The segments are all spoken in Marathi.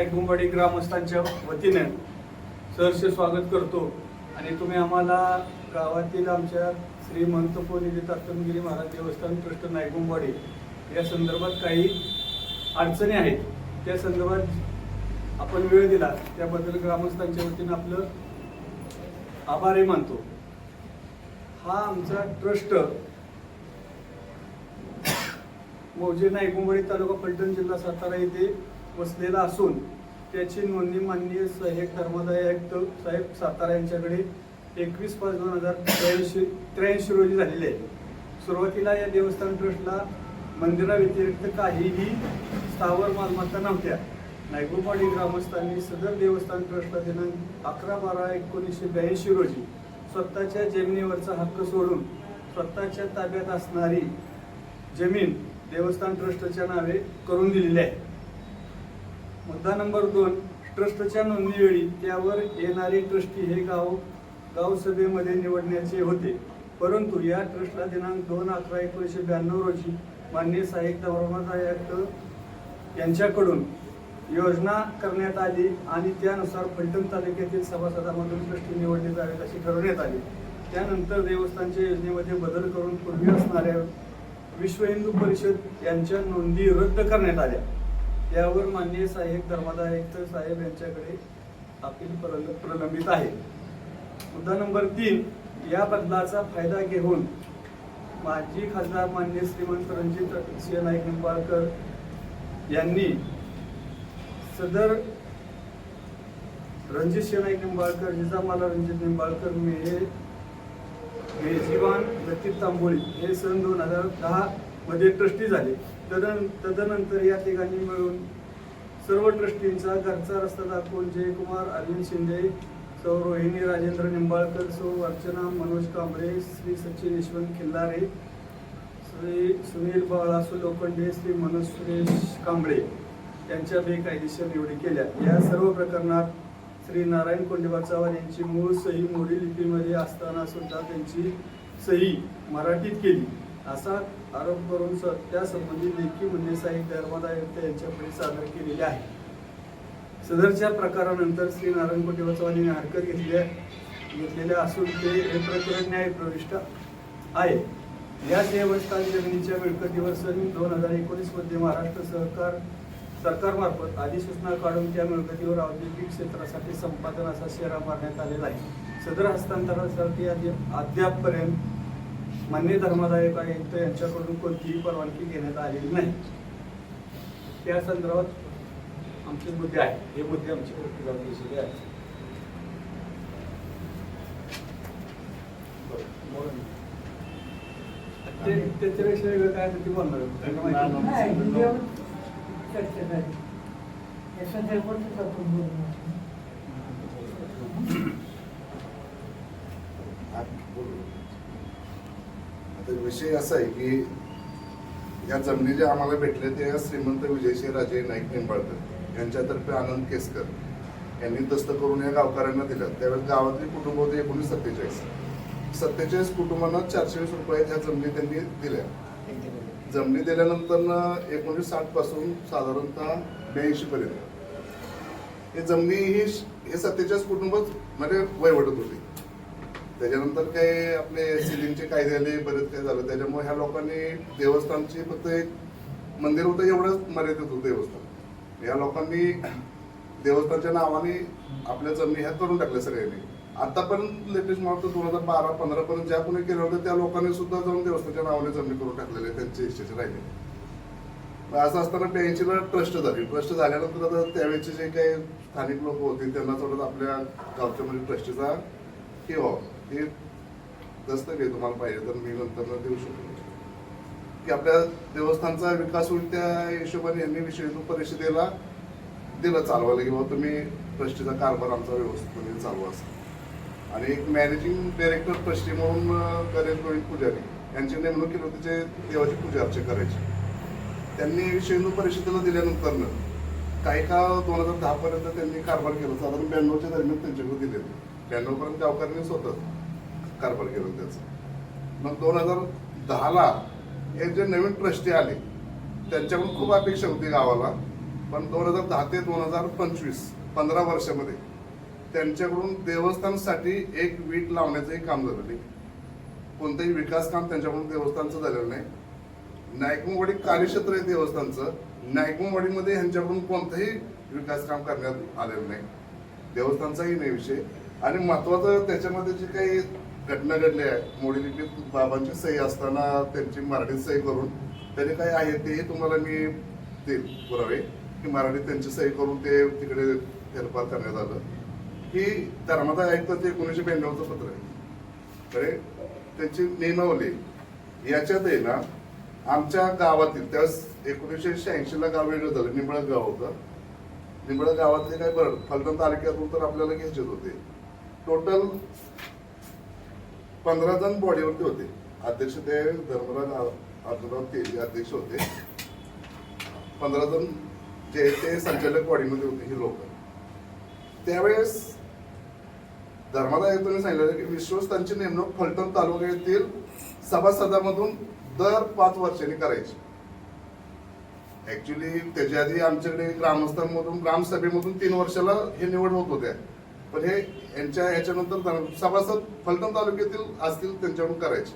नायकुंबडी ग्रामस्थांच्या वतीने सहर्ष स्वागत करतो. आणि तुम्ही आम्हाला गावातील आमच्या श्री महंतपोली तातनगिरी महाराज देवस्थान ट्रस्ट नायकुंबवाडी या संदर्भात काही अडचणी आहेत. त्या संदर्भात आपण वेळ दिला त्याबद्दल ग्रामस्थांच्या वतीनं आपलं आभारही मानतो. हा आमचा ट्रस्ट मौजे नायकुंबाडी तालुका फलटण जिल्हा सातारा येथे वसलेला असून त्याची नोंदणी माननीय सहाय्यक धर्मादाय आयुक्त साहेब सातारा यांच्याकडे एकवीस पाच दोन हजार त्र्याऐंशी त्र्याऐंशी रोजी झालेली आहे. सुरुवातीला या देवस्थान ट्रस्टला मंदिराव्यतिरिक्त काहीही स्थावर मालमत्ता नव्हत्या. नायकुंबवाडी ग्रामस्थांनी सदर देवस्थान ट्रस्टला दिनांक अकरा बारा एकोणीसशे ब्याऐंशी रोजी स्वतःच्या जमिनीवरचा हक्क सोडून स्वतःच्या ताब्यात असणारी जमीन देवस्थान ट्रस्टच्या नावे करून दिलेली आहे. मुद्दा नंबर दोन ट्रस्टच्या नोंदणीवेळी त्यावर येणारे ट्रस्टी हे गाव गावसभेमध्ये निवडण्याचे होते. परंतु या ट्रस्टला दिनांक दोन अकरा एकोणीसशे ब्याण्णव रोजी माननीय साहित्य धर्मादाय यांच्याकडून योजना करण्यात आली आणि त्यानुसार फलटण तालुक्यातील सभासदांमधून ट्रस्टी निवडले जावेत अशी ठरवण्यात आली. त्यानंतर देवस्थानच्या योजनेमध्ये बदल करून पूर्वी असणाऱ्या विश्व हिंदू परिषद यांच्या नोंदी रद्द करण्यात आल्या. यावर माननीय सहाय्यक धर्मादायक साहेब यांच्याकडे अपील प्रल- प्रलंबित आहे. मुद्दा नंबर तीन या बदलाचा फायदा घेऊन माजी खासदार मान्य श्रीमंत रणजित सिंह नाईक निंबाळकर यांनी सदर रणजित सिंह नाईक निंबाळकर जिजामाला रणजित निंबाळकर मेहे मेजवान लतीफ तांबोळी हे सन दोन हजार दहा मध्ये ट्रस्टी झाले. तदन तदनंतर या ठिकाणी मिळून सर्व ट्रस्टींचा घरचा रस्ता दाखवून जयकुमार अरविंद शिंदे सौ रोहिणी राजेंद्र निंबाळकर सौ अर्चना मनोज कांबळे श्री सचिन यशवंत खिल्लारे श्री सुनील बाळासू लोखंडे श्री मनोज सुरेश कांबळे यांच्या बेकायदेशीर निवडी केल्या. या सर्व प्रकरणात श्री नारायण कोंडेबा चव्हाण यांची मूळ सही मोडी लिपीमध्ये असताना सुद्धा त्यांची सही मराठीत केली. असा आरोप करून स- त्या लेखी म्हणजे साहिब धर्मदा आयुक्त यांच्याकडे सादर केलेले आहे सदरच्या प्रकारानंतर श्री नारायण पटेल चव्हाण यांनी हरकत घेतल्या घेतलेल्या असून ते हे प्रकरण न्यायप्रविष्ट आहे या देवस्थान जमिनीच्या मिळकतीवर सन दोन हजार एकोणीसमध्ये महाराष्ट्र सहकार सरकारमार्फत अधिसूचना काढून त्या मिळकतीवर औद्योगिक क्षेत्रासाठी संपादन असा शेरा मारण्यात आलेला आहे. सदर हस्तांतरणासाठी अद्यापपर्यंत मान्य धर्मादायक आयुक्त यांच्याकडून कोणतीही परवानगी घेण्यात आलेली नाही. त्या संदर्भात आमचे मुद्दे आहेत. हे मुद्दे आमचे विषयी आहेत. ते त्याच्यापेक्षा वेगळं काय ते बोलणार आहे. त्यांना माहिती नाही. नाही, व्हिडिओ चर्चा झाली. या संदर्भातच आपण बोलू. आता विषय असा आहे की या जमिनी जे आम्हाला भेटले ते श्रीमंत विजयसिंह राजे नाईक निंबाळकर यांच्यातर्फे आनंद केसकर यांनी दस्त करून या गावकऱ्यांना दिल्या त्यावेळेस गावातली कुटुंब होते एकोणीस सत्तेचाळीस. सत्तेचाळीस कुटुंबांना चारशे वीस रुपये ह्या जमिनी त्यांनी दिल्या. जमिनी दिल्यानंतर एकोणीस साठपासून साधारणतः ब्याऐंशी पर्यंत. हे जमिनी ही हे सत्तेचाळीस कुटुंबच म्हणजे वयवटत होती. त्याच्यानंतर काही आपले सिलिंगचे कायदे झाले बरेच काय झालं. त्याच्यामुळे ह्या लोकांनी देवस्थानची फक्त एक मंदिर होतं एवढंच मर्यादित होतं देवस्थान. या लोकांनी देवस्थानच्या नावाने आपल्या जमिनी ह्या करून टाकल्या सगळ्यांनी. आतापर्यंत लेटेस्ट मला दोन हजार बारा पंधरा पर्यंत ज्या कोणी केलं होतं त्या लोकांनी सुद्धा जाऊन देवस्थानच्या नावाने जमिनी करून टाकलेले त्यांचे इच्छेचे राहिले असं असताना ब्याऐंशीला ट्रस्ट झाली. ट्रस्ट झाल्यानंतर आता त्यावेळेचे जे काही स्थानिक लोक होते त्यांना थोडं आपल्या गावच्या म्हणजे ट्रस्टीचा हे व्हावं. हे दस्तक आहे तुम्हाला पाहिजे तर मी नंतर देऊ शकतो. की आपल्या देवस्थानचा विकास होईल त्या हिशोबाने यांनी विषय परिषदेला दिलं चालवायला की बाबा तुम्ही ट्रस्टीचा कारभार आमचा व्यवस्थितपणे चालू असा. आणि एक मॅनेजिंग डायरेक्टर ट्रस्टी म्हणून करेल गोविंद पुजारी यांची नेमणूक केली होती जे देवाची पूजा अर्चा करायची. त्यांनी विश्व हिंदू परिषदेला दिल्यानंतर काही काळ दोन हजार दहा पर्यंत त्यांनी कारभार केला साधारण ब्याण्णवच्या दरम्यान त्यांच्याकडे दिले ब्याण्णवपर्यंत पर्यंत गावकऱ्यांनी स्वतः कारभार केला त्याचा. मग दोन हजार दहाला हे जे नवीन ट्रस्टी आले त्यांच्याकडून खूप अपेक्षा होती गावाला. पण दोन हजार दहा ते दोन हजार पंचवीस पंधरा वर्षामध्ये त्यांच्याकडून देवस्थानसाठी एक वीट लावण्याचंही काम झालं नाही. कोणतंही विकास काम त्यांच्याकडून देवस्थानचं झालेलं नाही. नायकमवाडी कार्यक्षेत्र आहे देवस्थानचं. नायकमवाडीमध्ये ह्यांच्याकडून कोणतंही विकास काम करण्यात आलेलं नाही. देवस्थानचाही नाही विषय. आणि महत्वाचं त्याच्यामध्ये जे काही घटना घडल्या आहे. मोडी लिपीत बाबांची सही असताना त्यांची मराठीत सही करून त्याने काय आहे तेही तुम्हाला मी देईल पुरावे की मराठीत त्यांची सही करून ते तिकडे फेरफार करण्यात आलं. की धर्मादा आयुक्त ते एकोणीसशे ब्याण्णवचं पत्र आहे. अरे त्यांची नेमावली याच्यात आहे ना आमच्या गावातील त्यावेळेस एकोणीसशे शहाऐंशीला गाव वेगळं झालं निंबळक गाव होतं. निंबळक गावातले काय बरं फलटण तालुक्यातून तर आपल्याला घ्यायचेच होते. टोटल पंधरा जण बॉडीवरती होते. अध्यक्ष ते धर्मराज अर्जुनराव तेली अध्यक्ष होते. पंधरा जण जे ते संचालक बॉडीमध्ये होते हे लोक. त्यावेळेस धर्मादा तुम्ही सांगितलं की विश्वस्तांची नेमणूक फलटण तालुक्यातील सभासदामधून दर पाच वर्षांनी करायची. ऍक्च्युली त्याच्या आधी आमच्याकडे ग्रामस्थांमधून ग्रामसभेमधून तीन वर्षाला हे निवड होत होत्या. पण हे यांच्या ह्याच्यानंतर सभासद फलटण तालुक्यातील असतील त्यांच्याकडून करायचे.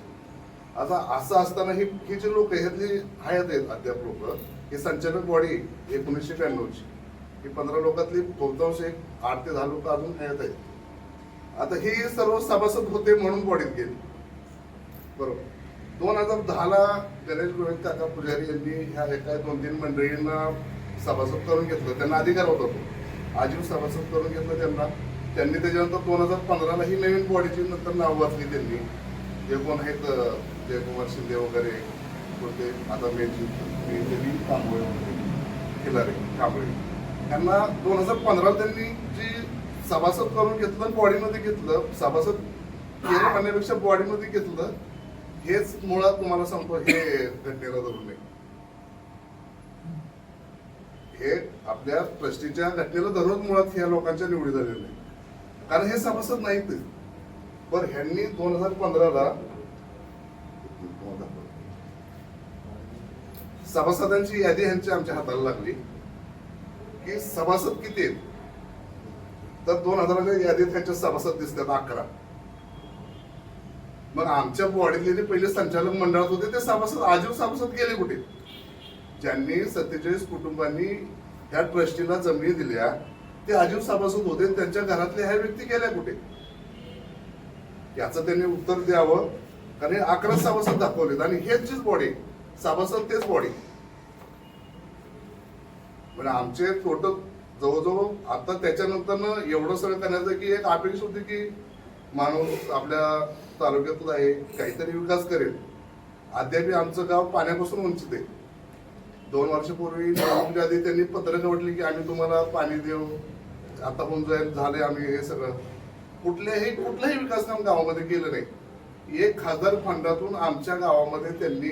आता असं असताना ही ही जे लोक ह्यातली हयात आहेत अद्याप लोक ही संचालक बॉडी एकोणीसशे ब्याण्णवची. ही पंधरा लोकातली बहुतांश एक आठ ते दहा लोक अजून हयात आहेत. आता हे सर्व सभासद होते म्हणून बॉडीत गेले. बरोबर. दोन हजार दहाला गणेश गोविंद काका पुजारी यांनी ह्या एका दोन तीन मंडळींना सभासद करून घेतलं. त्यांना अधिकार होता तो. आजीव सभासद करून घेतलं त्यांना. त्यांनी त्याच्यानंतर दोन हजार पंधराला ही नवीन बॉडीची नंतर नाव वाचली त्यांनी. जे कोण आहेत जयकुमार शिंदे वगैरे कोणते आता मेजी मेजरी कांबळे वगैरे खिलारे कांबळे. त्यांना दोन हजार पंधराला त्यांनी जी सभासद करून घेतलं बॉडीमध्ये घेतलं सभासद केलं म्हणण्यापेक्षा बॉडीमध्ये घेतलं हेच मुळात तुम्हाला सांगतो हे घटनेला धरून आहे. हे आपल्या ट्रस्टीच्या घटनेला धरून मुळात ह्या लोकांच्या निवडी झालेल्या नाही कारण हे सभासद नाहीत पण ह्यांनी दोन हजार पंधराला सभासदांची यादी ह्यांची आमच्या हाताला लागली. की सभासद किती आहेत? तर दोन हजाराच्या यादीत त्यांच्या सभासद दिसतात अकरा. मग आमच्या बॉडीतले जे पहिले संचालक मंडळात होते ते सभासद आजीव सभासद गेले कुठे? ज्यांनी सत्तेचाळीस कुटुंबांनी ह्या ट्रस्टीला जमिनी दिल्या ते आजीव सभासद होते त्यांच्या घरातल्या ह्या व्यक्ती गेल्या कुठे? याचं त्यांनी उत्तर द्यावं. कारण अकरा सभासद दाखवलेत. आणि हेच बॉडी सभासद तेच बॉडी म्हणजे आमचे टोटल जवळजवळ आता त्याच्यानंतर एवढं सगळं करण्याचं की एक अपेक्षा होती की माणूस आपल्या तालुक्यातच आहे काहीतरी विकास करेल. अद्याप आमचं गाव पाण्यापासून वंचित आहे. दोन वर्षापूर्वी आधी त्यांनी पत्रक वाटली की आम्ही तुम्हाला पाणी देऊ. आता होऊन जाईल झाले आम्ही हे सगळं कुठल्याही कुठलंही विकास काम गावामध्ये केलं नाही. एक खासदार फंडातून आमच्या गावामध्ये त्यांनी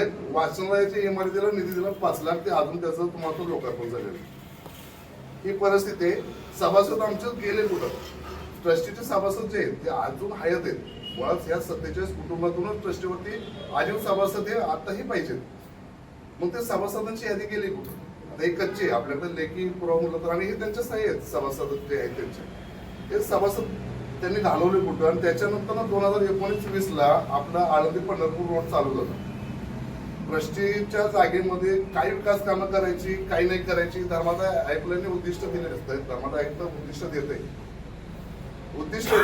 एक वाचनालयाच्या इमारतीला निधी दिला पाच लाख ते अजून त्याचं तुम्हाला लोकार्पण झालेलं ही परिस्थिती सभासद आमचे गेले कुठं? ट्रस्टीचे सभासद जे आहेत ते अजून हयात आहेत. मुळात या सत्तेचाळीस कुटुंबातूनच ट्रस्टीवरती आजीव सभासद हे आताही पाहिजेत. मग ते सभासदांची यादी गेली कुठं? आता हे कच्चे आहे. आपल्याकडे लेखी पुरावा म्हटलं तर आणि हे त्यांच्याच नाही आहेत सभासद जे आहेत त्यांचे. ते सभासद त्यांनी घालवले कुठं? आणि त्याच्यानंतर दोन हजार एकोणीस वीसला आपला आळंदी पंढरपूर रोड चालू झाला. ट्रस्टीच्या जागेमध्ये काही विकास कामं करायची काही नाही करायची धर्मादाय आयुक्तांनी उद्दिष्ट दिले असतात. धर्मादाय आयुक्त उद्दिष्ट देत. आहे उद्दिष्ट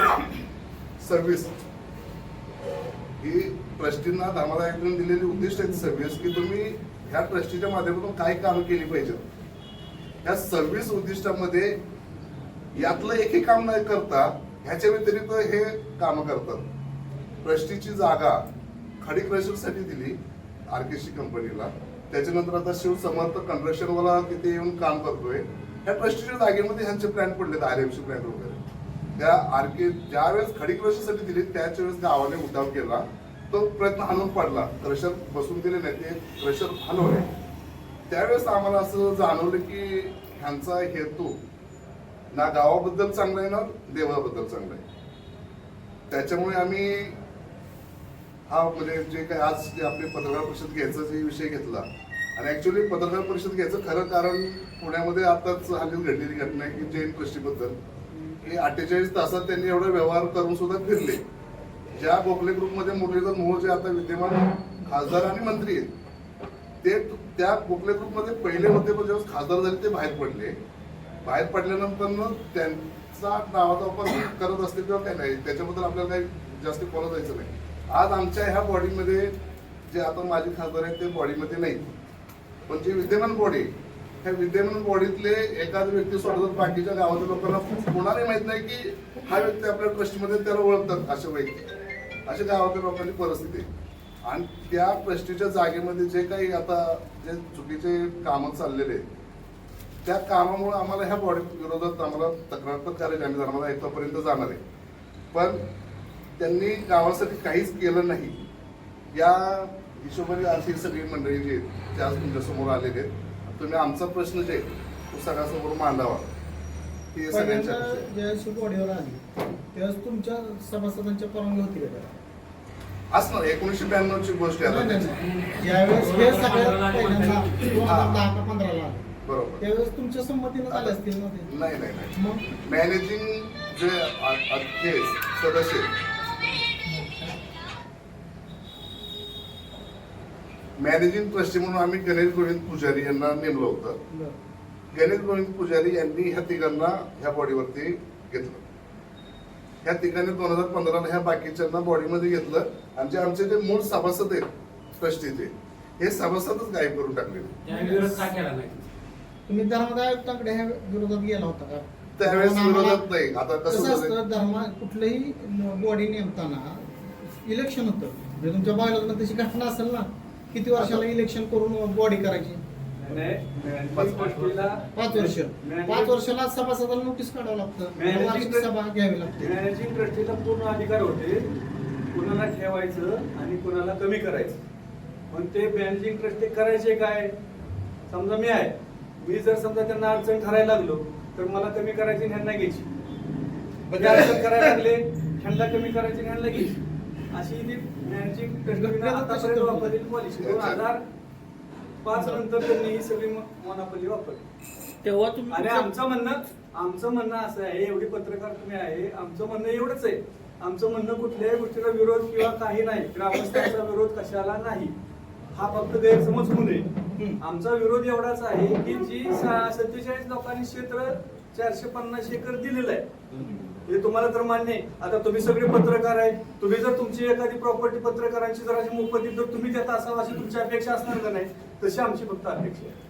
सर्व्हिस ही ट्रस्टींना धर्मादाय आयुक्तांनी दिलेली उद्दिष्ट आहेत सर्व्हिस की तुम्ही ह्या ट्रस्टीच्या माध्यमातून काय कामं केली पाहिजेत. या सर्व्हिस उद्दिष्टामध्ये यातलं एकही काम नाही करता ह्याच्या व्यतिरिक्त हे काम करतात. ट्रस्टीची जागा खडी क्रशरसाठी दिली आरकेसी कंपनीला. त्याच्यानंतर आता शिव समर्थ कन्स्ट्रक्शनवाला तिथे येऊन काम करतोय. ह्या ट्रस्टीच्या जागेमध्ये ह्यांचे प्लॅन पडलेत आर एम सी प्लॅन वगैरे. त्या आरके ज्यावेळेस खडी क्रशरसाठी दिली त्याच वेळेस गावाने उठाव केला. तो प्रयत्न आणून पडला. क्रशर बसून दिले नाही ते क्रशर हलवले. त्यावेळेस आम्हाला असं जाणवलं की ह्यांचा हेतू ना गावाबद्दल चांगला आहे ना देवाबद्दल चांगला आहे. त्याच्यामुळे आम्ही हा म्हणजे जे काय आज जे आपले पत्रकार परिषद घ्यायचा जे विषय घेतला आणि ऍक्च्युली पत्रकार परिषद घ्यायचं खरं कारण पुण्यामध्ये आताच हल्ली घडलेली घटना आहे की जैन कृष्टीबद्दल. की अठ्ठेचाळीस तासात त्यांनी एवढा व्यवहार करून सुद्धा फिरले. ज्या गोखले ग्रुपमध्ये मुरलीधर मोहोळ जे आता विद्यमान खासदार आणि मंत्री आहेत ते त्या गोखले ग्रुपमध्ये पहिले होते पण जेव्हा खासदार झाले ते बाहेर पडले. बाहेर पडल्यानंतर मग त्यांचा नावाचा वापर करत असते किंवा काही नाही त्याच्याबद्दल आपल्याला काही जास्त बोलत जायचं नाही. आज आमच्या ह्या बॉडीमध्ये जे आता माझे खासदार आहेत ते बॉडीमध्ये नाही पण जे विद्यमान बॉडी ह्या विद्यमान बॉडीतले एखाद व्यक्ती सोडतात बाकीच्या गावातील लोकांना कोणालाही माहीत नाही की हा व्यक्ती आपल्या ट्रस्टमध्ये त्याला ओळखतात अशा व्यक्ती अशा गावातील लोकांची परिस्थिती. आहे आणि त्या ट्रस्टीच्या जागेमध्ये जे काही आता जे चुकीचे कामं चाललेले आहेत त्या कामामुळे आम्हाला ह्या बॉडी विरोधात आम्हाला तक्रार पण करायची आम्ही धर्माला आयुक्तापर्यंत जाणार आहे. पण त्यांनी गावासाठी काहीच केलं नाही. या हिशोबाने आज ही सगळी मंडळी जी आहेत ते आज तुमच्यासमोर आलेले आहेत. तुम्ही आमचा प्रश्न जे आहे, तो सगळ्यासमोर मांडावा. ही सगळ्यांच्या. ज्यावेळेस बॉडीवर आली त्यावेळेस तुमच्या सभासदांच्या परवानगी होती का? असणार एकोणीसशे ब्याण्णव ची गोष्ट आहे आता नाही, त्याची. नाही. ज्यावेळेस हे सगळ्यात पहिल्यांदा दोन. हजार दहा का पंधराला आलं बरोबर त्यावेळेस तुमच्या संमतीनं झाले असतील ना ते नाही नाही नाही मग मॅनेजिंग जे अध्यक्ष सदस्य मॅनेजिंग ट्रस्टी म्हणून आम्ही गणेश गोविंद पुजारी यांना नेमलं होतं बरं. गणेश गोविंद पुजारी यांनी ह्या तिघांना ह्या बॉडीवरती घेतलं ह्या तिघांनी दोन हजार पंधराला ह्या बाकीच्यांना बॉडीमध्ये घेतलं जे आमचे जे मूळ सभासद आहेत ट्रस्टीचे हे सभासदच गायब करून टाकले त्या विरोध का केला नाही? तुम्ही धर्मादाय आयुक्तांकडे ह्या विरोधात गेला होता का? त्यावेळेस विरोधात नाही. आता कसं कसं झालंय? असतं धर्मा कुठलंही बॉडी नेमताना इलेक्शन होतं. म्हणजे तुमच्या बायोलॉजीला तशी घटना असेल ना किती वर्षाला इलेक्शन करून बॉडी करायची? पाच- पाच वर्ष. पाच वर्षाला सभासदाला नोटीस काढावं लागतं. सभा घ्यावी लागते. मॅनेजिंग ट्रस्टीला पूर्ण अधिकार होते. कुणाला ठेवायचं आणि कुणाला कमी करायचं. पण ते मॅनेजिंग ट्रस्टी करायचे काय? समजा मी आहे. मी जर समजा त्यांना अडचण ठरायला लागलो तर मला कमी करायची ह्यांना घ्यायची. अडचण करायला लागले ह्यांना कमी करायची ह्यांना घ्यायची. अशी ती मॅनेजिंग ट्रस्टीने आतापर्यंत वापरलेली पॉलिसी दोन हजार पाच नंतर त्यांनी ही सगळी मोनापल्ली वापरली. तेव्हा तुम्ही आणि आमचं म्हणणं आमचं म्हणणं असं आहे एवढी पत्रकार तुम्ही आहे आमचं म्हणणं एवढंच आहे. आमचं म्हणणं कुठल्याही गोष्टीला विरोध किंवा काही नाही. ग्रामस्थांचा विरोध कशाला नाही? हा फक्त गैरसमज होऊ नये. आमचा विरोध एवढाच आहे की जी सत्तेचाळीस लोकांनी क्षेत्र चारशे पन्नास एकर दिलेलं आहे. हे तुम्हाला तर मान्य आहे. आता तुम्ही सगळे पत्रकार आहे. तुम्ही जर तुमची एखादी प्रॉपर्टी पत्रकारांची जर अशी मोफत तर तुम्ही त्यात असावं अशी तुमची अपेक्षा असणार का नाही? तशी आमची फक्त अपेक्षा आहे.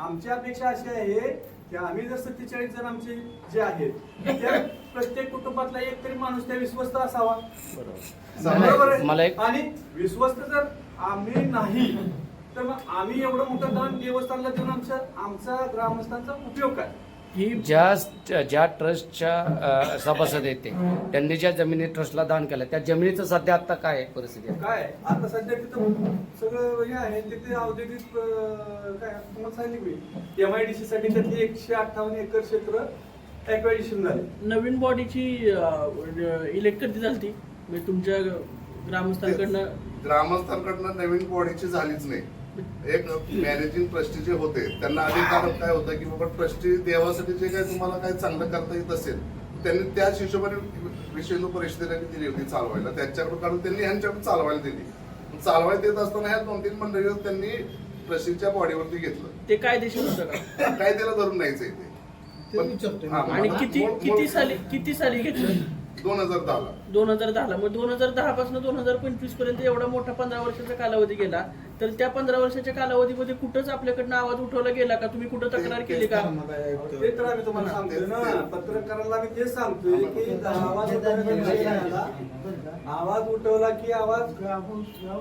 आमची अपेक्षा अशी आहे की आम्ही जर सत्तेचाळीस जण आमचे जे आहेत त्या प्रत्येक कुटुंबातला एक तरी माणूस त्या विश्वस्त असावा बरोबर आहे? आणि विश्वस्त जर आम्ही नाही तर मग आम्ही एवढं मोठं दान देवस्थानला देऊन आमच्या आमचा ग्रामस्थांचा उपयोग काय ही ज्या ज्या ट्रस्टच्या सभासद आहेत ते त्यांनी ज्या जमिनी ट्रस्टला दान केलं त्या जमिनीचं सध्या आता काय आहे परिस्थिती? आहे? काय? आता सध्या तिथं सगळं हे आहे तिथे औद्योगिक काय तुम्हाला सांगितलं मी एम आय डी सी साठी त्यातली एकशे अठ्ठावन्न एकर क्षेत्र ऍक्वायडिशन झाले. नवीन बॉडीची इलेक्ट कधी झाली म्हणजे तुमच्या ग्रामस्थांकडनं ग्रामस्थांकडनं नवीन बॉडीची झालीच नाही. एक मॅनेजिंग ट्रस्टी जे होते त्यांना अधिकार काय होता की बाबा ट्रस्टी देवासाठी जे काही तुम्हाला काही चांगलं करता येत असेल त्यांनी त्याच हिशोबाने हिंदू परिषदेला दिली होती चालवायला. त्यांच्याकडे काढून त्यांनी ह्यांच्याकडून चालवायला दिली. चालवायला देत असताना ह्या दोन तीन मंडळी त्यांनी ट्रस्टीच्या बॉडीवरती घेतलं. ते कायदेशीर होतं का? काय त्याला धरून न्यायचंय ते. हा. आणि किती किती साली किती साली घेतलं? दोन हजार दहाला. दोन हजार दहाला. मग दोन हजार दहा पासून दोन हजार पंचवीसपर्यंत एवढा मोठा पंधरा वर्षाचा कालावधी गेला. तर त्या पंधरा वर्षाच्या कालावधीमध्ये कुठंच आपल्याकडनं आवाज उठवला गेला का तुम्ही कुठं तक्रार केली का. ते तर आम्ही तुम्हाला सांगतोय ना पत्रकारांना आम्ही तेच सांगतोय की आवाज. आवाज उठवला की आवाज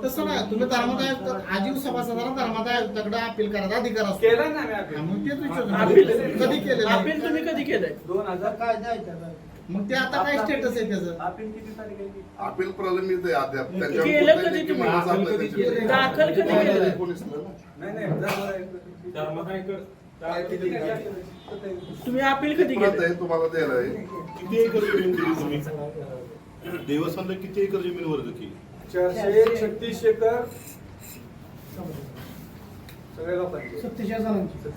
तसं नाही तुम्ही धर्मादाय आयुक्त आजीव सभासदाला धर्मादाय आयुक्ताकडे अपील करायचा अधिकार असतो केला ना आम्ही अपील. मग तेच अपील विचारतो कधी केलेलं आहे? अपील तुम्ही कधी केलंय दोन हजार काय द्यायचं मग ते आता काय स्टेटस आहे त्याचं अपील किती तारीख आहे? अपील प्रलंबित आहे अद्याप केलं कधी तुम्ही? कधी. केलं? दाखल कधी केलं? ना. नाही नाही जरा- काय किती काय केलं? तुम्ही अपील कधी परत केलं आहे तुम्हाला द्यायला आहे किती एकर जमीन दिली तुम्ही देवस्थानला किती एकर जमीन वर्ग केली चारशे छत्तीस एकर सगळ्या लोकांचे सत्तेचाळीस जणांची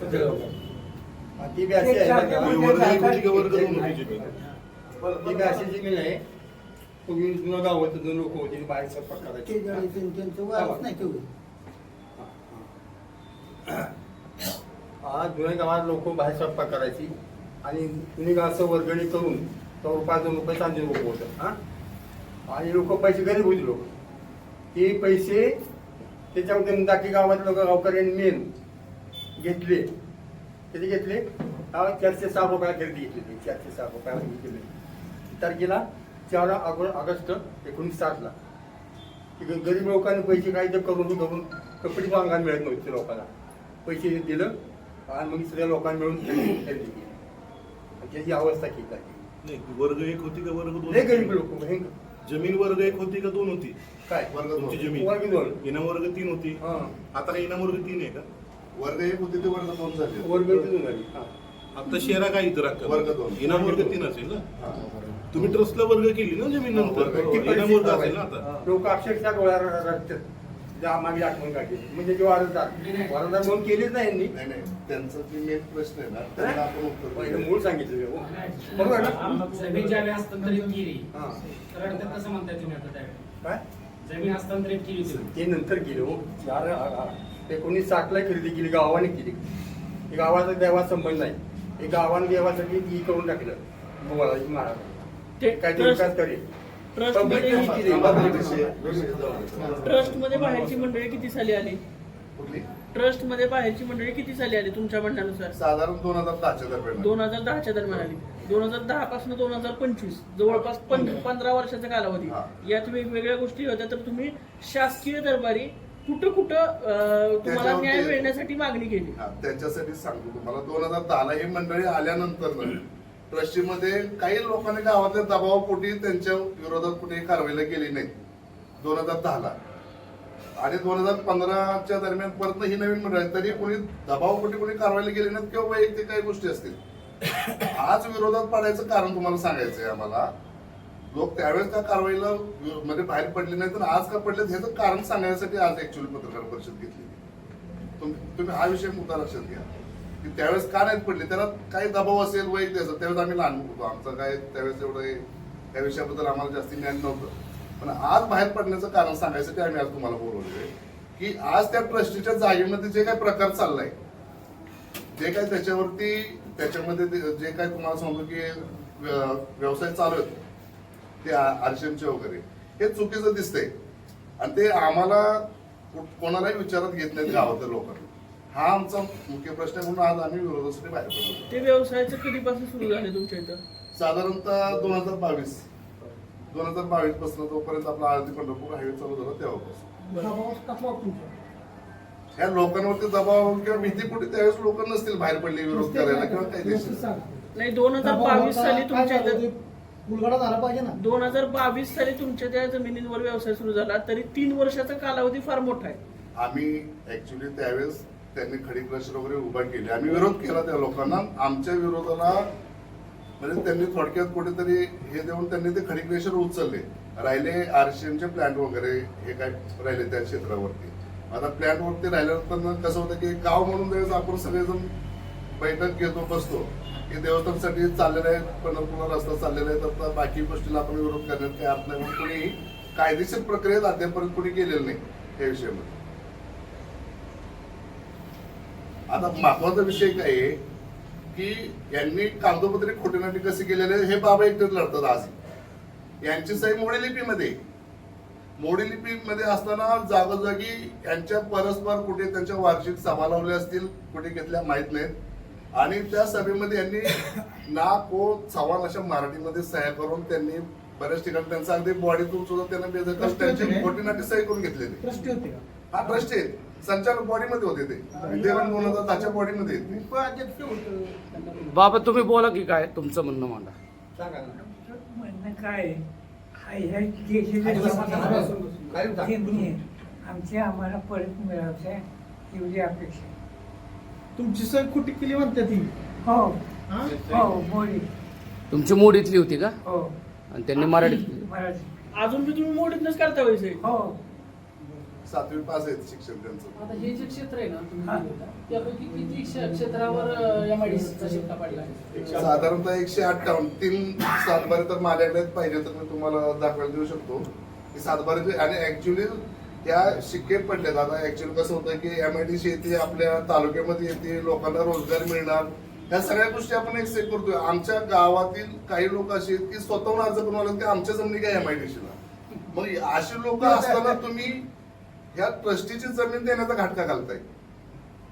ती बी अशी आहे बरं का? वर्ग एक होती का वर्ग दोन होती जमीन ती बी अशी जमीन आहे पूर्वी जुनं गाव होतं दोन लोक होती बाहेर स्वयंपाक करायचे हा. जुन्या गावात लोक बाहेर स्वयंपाक करायची आणि जुनी गाव असं वर्गणी करून तो रुपया दोन रुपये चांदी लोक होतं. हा? आणि लोक पैसे गरीब होती लोक. ते पैसे त्याच्यामध्ये बाकी गावात लोक गावकऱ्यांनी मेन घेतले. किती घेतले? चारशे सहा रुपयाला खरेदी घेतली चारशे सहा रुपयाला घेतली तारखेला चार ऑग- ऑगस्ट एकोणीस ग- गरीब लोकांनी पैसे काय ते करून करून कपडे मागायला मिळत नव्हते लोकांना पैसे दिलं आणि मग सगळ्या लोकांनी मिळून त्याची अवस्था केली. नाही वर्ग एक होती का वर्ग लय गरीब दोन लोक. जमीन वर्ग एक होती का दोन होती काय वर्ग दोन. तुमची जमीन वर्ग दोन. इनाम वर्ग तीन होती हा. आता काय इनाम वर्ग तीन आहे का वर्ग एक होते ते वर्ग दोन झाले वर्ग दोन झाली. हा. आता शेरा काय इथं राखतात वर्ग दोन. इनाम वर्ग तीन असेल ना. तुम्ही ट्रस्टला वर्ग केली ना जमीन नंतर? वर्ग- असेल ना आता. लोक अक्षरशः डोळ्यावर रडतात. आठवण काढली. म्हणजे जे वारसदार वारसदार म्हणून केलीच नाही यांनी. नाही नाही. त्यांचा जे मेन प्रश्न आहे ना. त्यांना आपण उत्तर पहिलं देऊ. मूळ सांगितलं हो. बरोबर ना? जमीन ज्यावेळी हस्तांतरित केली हा. तर अर्थात कसं म्हणताय तुम्ही आता त्यावेळी. काय? जमीन हस्तांतरित केली तुम्ही. ते नंतर केलं हो. चार आ- आ- एकोणीस साठला खरेदी केली गावाने केली. ही गावाचा देवा संबंध नाही. हे गावाने देवासाठी ही करून टाकलं. गोवाला महाराज. ते ट्रस्ट विकास करेल ट्रस्ट Public मध्ये. ट्रस्ट बाहेरची मंडळी किती साली आली? कुठली? ट्रस्टमध्ये बाहेरची मंडळी किती साली आली तुमच्या म्हणण्यानुसार? साधारण दोन हजार दहाच्या दरम्यान. दोन हजार दहाच्या दरम्यान आली. दोन हजार दहा पासून दोन हजार पंचवीस जवळपास पंधरा वर्षाचा कालावधी. यात वेगवेगळ्या गोष्टी होत्या तर तुम्ही शासकीय दरबारी कुठं कुठं अं, तुम्हाला त्याच्यावरती- न्याय मिळण्यासाठी मागणी केली? हा, त्यांच्यासाठी सांगतो तुम्हाला. दोन हजार दहाला ही मंडळी आल्यानंतर ट्रस्टीमध्ये काही लोकांनी गावातल्या दबावापोटी त्यांच्या विरोधात कुठेही कारवाईला गेली नाही दोन हजार दहाला. आणि दोन हजार पंधराच्या दरम्यान परत ही नवीन मंडळ तरी कोणी दबावापोटी कोणी कारवाईला गेली नाहीत किंवा वैयक्तिक काही गोष्टी असतील. आज विरोधात पडायचं कारण तुम्हाला सांगायचं आहे आम्हाला. लोक त्यावेळेस का कारवाईला म्हणजे मध्ये बाहेर पडले नाही तर आज का पडले ह्याचं कारण सांगण्यासाठी आज ऍक्च्युअली पत्रकार परिषद घेतली तुम्ही तुम्ही हा विषय मुद्दा लक्षात घ्या. की त्यावेळेस का नाहीत पडले? त्याला काही दबाव असेल वैयक्तिक असेल त्यावेळेस आम्ही लहान होतो. आमचं काय त्यावेळेस एवढं हे- त्या विषयाबद्दल आम्हाला जास्ती ज्ञान नव्हतं. पण आज बाहेर पडण्याचं कारण सांगायसाठी आम्ही आज तुम्हाला बोलवलोय की आज त्या ट्रस्टीच्या जागेमध्ये जे काही प्रकार चाललाय जे काय त्याच्यावरती त्याच्यामध्ये जे काय तुम्हाला सांगतो की व्यवसाय चालू आहेत ते आरशेमचे वगैरे हे चुकीचं दिसतंय. आणि ते आम्हाला कोणालाही विचारात घेत नाहीत गावातल्या लोकांना. हा आमचा मुख्य प्रश्न आहे म्हणून आज आम्ही विरोधासाठी बाहेर पडलो. ते व्यवसायाचं कधीपासून सुरू झाले तुमच्या इथं? साधारणतः दोन हजार बावीस. दोन हजार बावीसपासून जोपर्यंत आपला आळंदी पंढरपूर हायवे चालू झाला तेव्हापासून. ह्या लोकांवरती दबाव किंवा भीतीपोटी त्यावेळेस लोक नसतील बाहेर पडले विरोध करायला किंवा काही नाही दोन हजार बावीस साली तुमच्या इथं उलगडा झाला पाहिजे ना. दोन हजार बावीस साली तुमच्या त्या जमिनींवर व्यवसाय सुरू झाला तरी तीन वर्षाचा कालावधी फार मोठा आहे. आम्ही ऍक्च्युली त्यावेळेस त्यांनी खडी क्लस्टर वगैरे उभा केले. आम्ही विरोध केला त्या लोकांना. आमच्या विरोधाला म्हणजे त्यांनी थोडक्यात कुठेतरी हे देऊन त्यांनी ते खडी क्लेशर उचलले. राहिले आरसीएमचे प्लांट वगैरे हे काय राहिले त्या क्षेत्रावरती. आता प्लांट वरती राहिल्यानंतर कसं होतं की गाव म्हणून त्यावेळेस आपण सगळेजण बैठक घेतो बसतो की देवस्थानसाठी चाललेलं आहे पंढरपूरला रस्ता चाललेला आहे तर बाकी गोष्टीला आपण विरोध करण्यात काही अर्थ नाही. म्हणून कोणी कायदेशीर प्रक्रियेत अद्यापर्यंत कोणी गेलेलं नाही या विषयामध्ये. आता महत्त्वाचा विषय काय आहे की यांनी कागदोपत्री खोटेनाटी कसे केलेले आहे, हे बाबा एकटेच लढतात आज. यांची सही मोडी लिपीमध्ये. मोडी लिपीमध्ये असताना जागोजागी यांच्या परस्पर कुठे त्यांच्या वार्षिक सभा लावल्या असतील कुठे घेतल्या माहीत नाहीत. आणि त्या सभेमध्ये यांनी ना को सवाल अशा मराठीमध्ये सह्या करून त्यांनी बऱ्याच ठिकाणी त्यांचा अगदी बॉडीतून सुद्धा त्यांना बेदखल त्यांची खोटीनाटी सही करून घेतलेली. हा ट्रस्ट आहेत संचालक बॉडीमध्ये होते ते. विद्यमान दोन हजार दहाच्या बॉडीमध्ये आहेत ते. उपाध्यक्ष होतं. बाबा तुम्ही बोला की काय तुमचं म्हणणं मांडा सांगा ना. म्हणणं काय? हा ह्या काय आमच्या आम्हाला परत मिळायच्या एवढी अपेक्षा आहे. तुमची सही खोटी केली म्हणते ती? हो. हा? हो मोडी. तुमची मोडीतली होती का? हो. आणि त्यांनी मराठीत केली. मराठी अजून बी तुम्ही मोडीतनच करता वैसे? हो. सातवी पास आहेत शिक्षण त्यांचं. आता हे जे क्षेत्र आहे ना तुम्ही त्यापैकी किती क्ष- क्षेत्रावर एमआयडीसीचा शिक्का पडला आहे? साधारणतः एकशे अठ्ठावन्न. तीन सातबारे तर माझ्याकडे पाहिजे तर मी तुम्हाला दाखवायला देऊ शकतो. की सातबारे आणि ऍक्च्युली या शिक्के पडलेत. आता ऍक्च्युली कसं होतं की एमआयडीसी येते आपल्या तालुक्यामध्ये येते. लोकांना रोजगार मिळणार. या सगळ्या गोष्टी आपण एक्सेप्ट करतोय. आमच्या गावातील काही लोक असे आहेत की स्वतःहून अर्ज करून आले की आमच्या जमिनी काय एमआयडीसीला मग अशी लोक असताना तुम्ही ह्या ट्रस्टीची जमीन देण्याचा घाटका घालताय.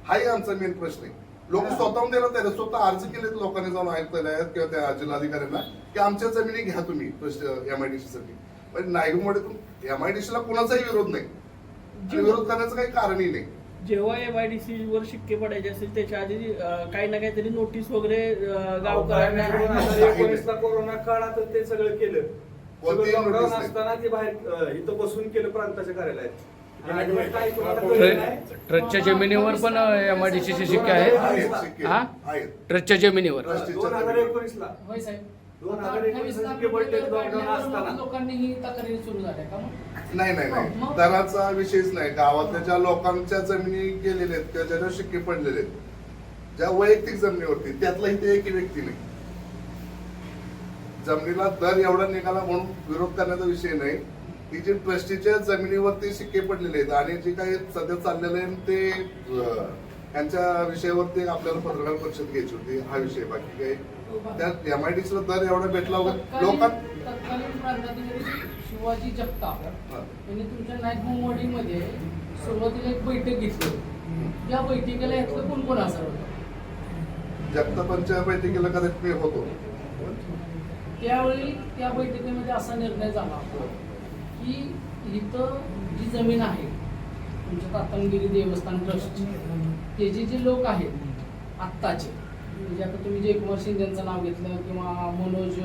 हाही आमचा मेन प्रश्न आहे. लोक स्वतःहून द्यायला तयार आहेत. स्वतः अर्ज केलेत लोकांनी जाऊन ऐकलेले किंवा त्या जिल्हाधिकाऱ्यांना की आमच्या जमिनी घ्या तुम्ही एमआयडीसी साठी. पण नायगुमध्ये एमआयडीसी ला कुणाचाही विरोध नाही. विरोध करण्याचं काही कारणही नाही. जेव्हा एमआयडीसी वर शिक्के पडायचे असतील त्याच्या आधी काही ना काहीतरी नोटीस वगैरे गावकऱ्यांना कोरोना काळात ते सगळं केलं. असताना ते बाहेर इथं बसून केलं प्रांताच्या कार्यालयात. ट्रस्टच्या जमिनीवर पण एमआयडीसीचे शिक्के आहेत आहेत शिक्के हा? आहेत? ट्रस्टच्या जमिनीवर. ट्रस्टीच्या दोन हजार जमिनीवर. एकोणीसला. होय साहेब. दोन हजार एकोणीसला शिक्के पडले लॉकडाऊन असताना. लोकांनी ही तक्रारी सुरू झाल्या का मग? नाही नाही नाही? दराचा विषयच नाही. गावातल्या ज्या लोकांच्या जमिनी गेलेल्या आहेत किंवा ज्याच्यावर शिक्के पडलेले आहेत ज्या वैयक्तिक जमिनीवरती त्यातला इथे एकही व्यक्ती नाही. जमिनीला दर एवढा निघाला म्हणून विरोध करण्याचा विषय नाही. की जे ट्रस्टीच्या जमिनीवरती शिक्के पडलेले आहेत आणि जे काही सध्या चाललेलं आहे ते यांच्या विषयावरती आपल्याला पत्रकार परिषद घ्यायची होती हा विषय. बाकी काही त्यात एमआयडीसीला दर एवढा भेटला वगैरे लोकां तत्कालीन प्रांताधिकारी शिवाजी जगताप. यांनी तुमच्या नाईकमध्ये सुरुवातीला एक बैठक घेतली या बैठकीला यातलं कोण कोण असणार होतं? जगतापांच्या बैठकीला कदाचित मी होतो. त्यावेळी त्या बैठकीमध्ये असा निर्णय झाला की इथं जी जमीन आहे तुमच्या तातंगिरी देवस्थान ट्रस्टची ते जे जे लोक आहेत आत्ताचे म्हणजे आता तुम्ही जयकुमार शिंदेचं नाव घेतलं किंवा मनोज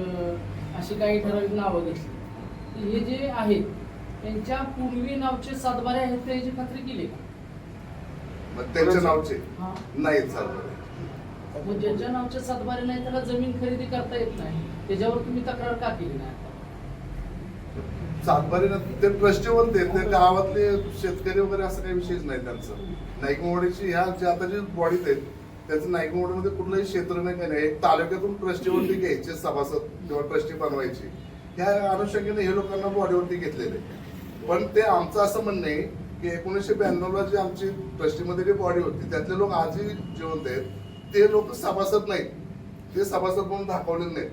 अशी काही ठराविक नावं घेतली हे जे आहेत त्यांच्या पूर्वी नावचे सातबारे आहेत त्याची खात्री केली का? त्यांच्या नावचे? हा. चाललं मग ज्याच्या नावचे सातबारे नाही त्याला जमीन खरेदी करता येत नाही. त्याच्यावर तुम्ही तक्रार का केली नाही आता? सातबारी ते ट्रस्टीवर ते त्या गावातले शेतकरी वगैरे असं काही विषयच नाही त्यांचं. नाईकमोडीची ह्या जे आता जे बॉडीत आहेत त्याचं नाईकमोडीमध्ये कुठलंही क्षेत्र नाही काही नाही. एक तालुक्यातून ट्रस्टीवरती घ्यायचे सभासद किंवा ट्रस्टी बनवायची. ह्या अनुषंगाने हे लोकांना बॉडीवरती घेतलेले पण ते आमचं असं म्हणणं आहे की एकोणीसशे ब्याण्णवला जी आमची ट्रस्टीमध्ये जी बॉडी होती त्यातले लोक आजही जिवंत आहेत. ते लोक सभासद नाहीत. ते सभासद म्हणून दाखवले नाहीत.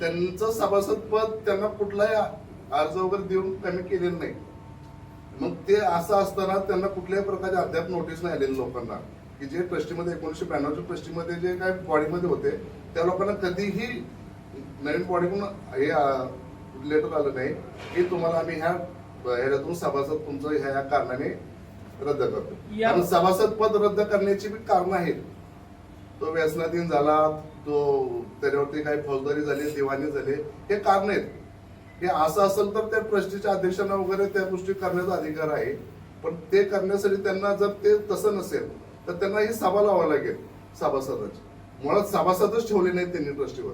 त्यांचं सभासद पद त्यांना कुठलाही अर्ज वगैरे देऊन कमी केलेलं नाही. मग ते असं असताना त्यांना कुठल्याही प्रकारचे अद्याप नोटीस नाही आलेली लोकांना. की जे ट्रस्टीमध्ये एकोणीसशे ब्याण्णवच्या ट्रस्टीमध्ये जे काय बॉडीमध्ये होते त्या लोकांना कधीही नवीन बॉडीकडून हे लेटर आलं नाही की तुम्हाला आम्ही ह्या ह्याच्यातून सभासद तुमचं ह्या ह्या कारणाने रद्द करतो. या- कारण सभासद पद रद्द करण्याची बी कारणं आहेत. तो व्यसनाधीन झाला तो त्याच्यावरती काही फौजदारी झाली दिवाणी झाली हे कारण आहेत. हे असं असेल तर त्या ट्रस्टीच्या अध्यक्षांना वगैरे त्या गोष्टी करण्याचा अधिकार आहे. पण ते करण्यासाठी त्यांना जर ते तसं नसेल तर त्यांना ही सभा लावावी लागेल सभासदाची. मुळात सभासदच ठेवले नाहीत त्यांनी ट्रस्टीवर.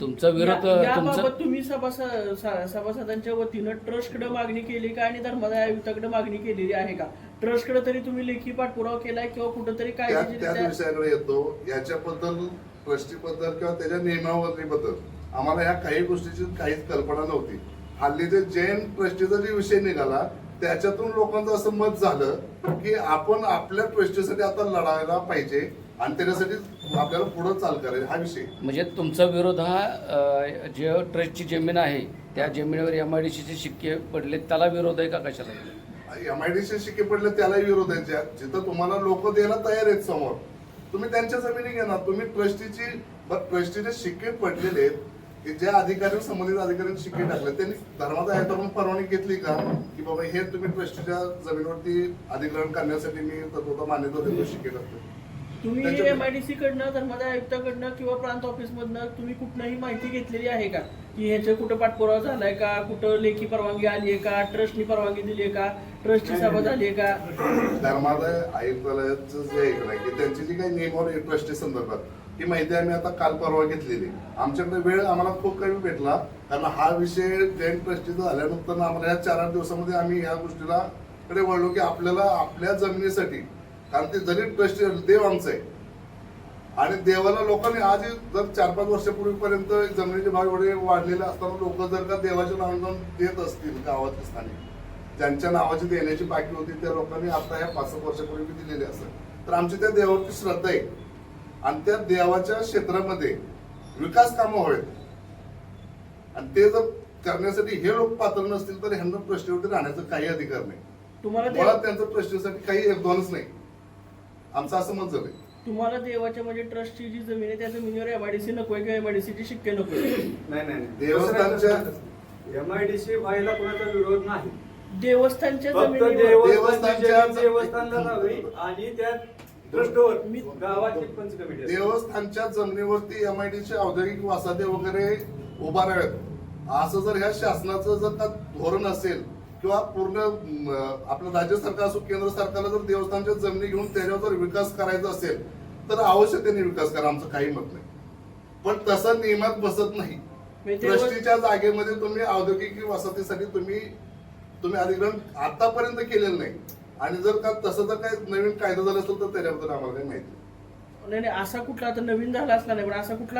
तुमचा विरोध या- तुमचं याबाबत तुम्ही सभासदांच्या वतीनं ट्रस्टकडे मागणी केली का आणि धर्मादाय आयुक्ताकडे मागणी केलेली आहे का? ट्रस्टकडे तरी तुम्ही लेखी पाठपुरावा केलाय किंवा कुठंतरी त्या त्याच विषयाकडे येतो. याच्याबद्दल ट्रस्टी बद्दल किंवा त्याच्या नियमावलीबद्दल. आम्हाला ह्या काही गोष्टीची काहीच कल्पना नव्हती. हल्ली जे जैन ट्रस्टीचा जे विषय निघाला त्याच्यातून लोकांचं असं मत झालं की आपण आपल्या ट्रस्टीसाठी आता लढायला पाहिजे आणि त्याच्यासाठी आपल्याला पुढे चाल करायची हा विषय. म्हणजे तुमचा विरोध हा अ, जे ट्रस्टची जमीन आहे त्या जमिनीवर एमआयडीसीचे शिक्के पडले त्याला विरोध आहे का कशाला? एमआयडीसी शिके पडले त्यालाही विरोध आहे. ज्या- जिथं तुम्हाला लोक द्यायला तयार आहेत समोर तुम्ही त्यांच्या जमिनी घेणार. तुम्ही ट्रस्टीची ट्रस्टीचे शिक्के पडलेले आहेत. की ज्या अधिकारी संबंधित अधिकाऱ्यांनी शिक्के टाकले त्यांनी धर्माचा आयोगाकडून परवानगी घेतली का? की बाबा हे तुम्ही ट्रस्टीच्या जमिनीवरती अधिग्रहण करण्यासाठी मी तत्वता मान्यता देतो शिक्के टाकतो. तुम्ही एमआयडीसी कडनं धर्मादाय आयुक्ताकडनं किंवा प्रांत ऑफिस मधनं तुम्ही कुठनंही माहिती घेतलेली आहे का? की ह्याच्या कुठं पाठपुरावा झालाय का? कुठं लेखी परवानगी आली आहे का? ट्रस्टनी परवानगी दिली आहे का? ट्रस्टची सभा झाली आहे का? धर्मादाय आयुक्तालयाचं जे आहे ना की त्यांची जी काही नियमावली आहे ट्रस्टी संदर्भात ही माहिती आम्ही आता काल परवा घेतलेली. आमच्याकडे वेळ आम्हाला खूप कमी भेटला कारण हा विषय जैन ट्रस्टीचा झाल्यानंतर आम्हाला या चार आठ दिवसामध्ये आम्ही या गोष्टीला कडे वळलो की आपल्याला आपल्या जमिनीसाठी कारण ते जरी ट्रस्टी देव आमचं आहे. आणि देवाला लोकांनी आज जर चार पाच वर्षापूर्वीपर्यंत जमिनीचे भाव एवढे वाढलेले असताना लोक जर का देवाचे नाव जाऊन देत असतील गावाच्या स्थानी ज्यांच्या नावाची देण्याची बाकी होती त्या लोकांनी आता ह्या पाच सात वर्षापूर्वी दिलेली असेल. तर आमची त्या देवावरती श्रद्धा आहे. आणि त्या देवाच्या क्षेत्रामध्ये विकास कामं व्हावेत आणि ते जर करण्यासाठी हे लोक पात्र नसतील तर ह्यांना प्रश्नावरती राहण्याचा काही अधिकार नाही. तुम्हाला मुळात देव- त्यांचं प्रश्नासाठी काही दोनच नाही. आमचं असं मत झालंय. तुम्हाला देवाच्या म्हणजे ट्रस्टची जी जमीन आहे त्या जमिनीवर एमआयडीसी नकोय किंवा एमआयडीसीचे शिक्के नकोय नाही नाही देवस्थानच्या- एम आय डी सी व्हायला कोणाचा विरोध नाही. देवस्थानच्या फक्त जमिनीवर देवस्थानची देवस्थानच्या- जमीन देवस्थानला राहावी आणि त्या देवस्थानच्या जमिनीवरती एमआयडीचे औद्योगिक वसाहती वगैरे उभाराव्यात असं जर ह्या शासनाचं जर का धोरण असेल किंवा पूर्ण आपलं राज्य सरकार असो केंद्र सरकारला जर देवस्थानच्या जमिनी घेऊन त्याच्यावर जर विकास करायचा असेल तर अवश्य त्यांनी विकास करा आमचं काही मत नाही. पण तसं नियमात बसत नाही. म्हणजे ट्रस्टीच्या जागेमध्ये तुम्ही औद्योगिक वसाहतीसाठी तुम्ही तुम्ही अधिग्रहण आतापर्यंत केलेलं नाही. आणि जर का तसं जर काही नवीन कायदा झाला असेल तर त्याच्याबद्दल आम्हाला काही माहिती नाही. नाही नाही असा कुठला आता नवीन झाला असला नाही पण असा कुठला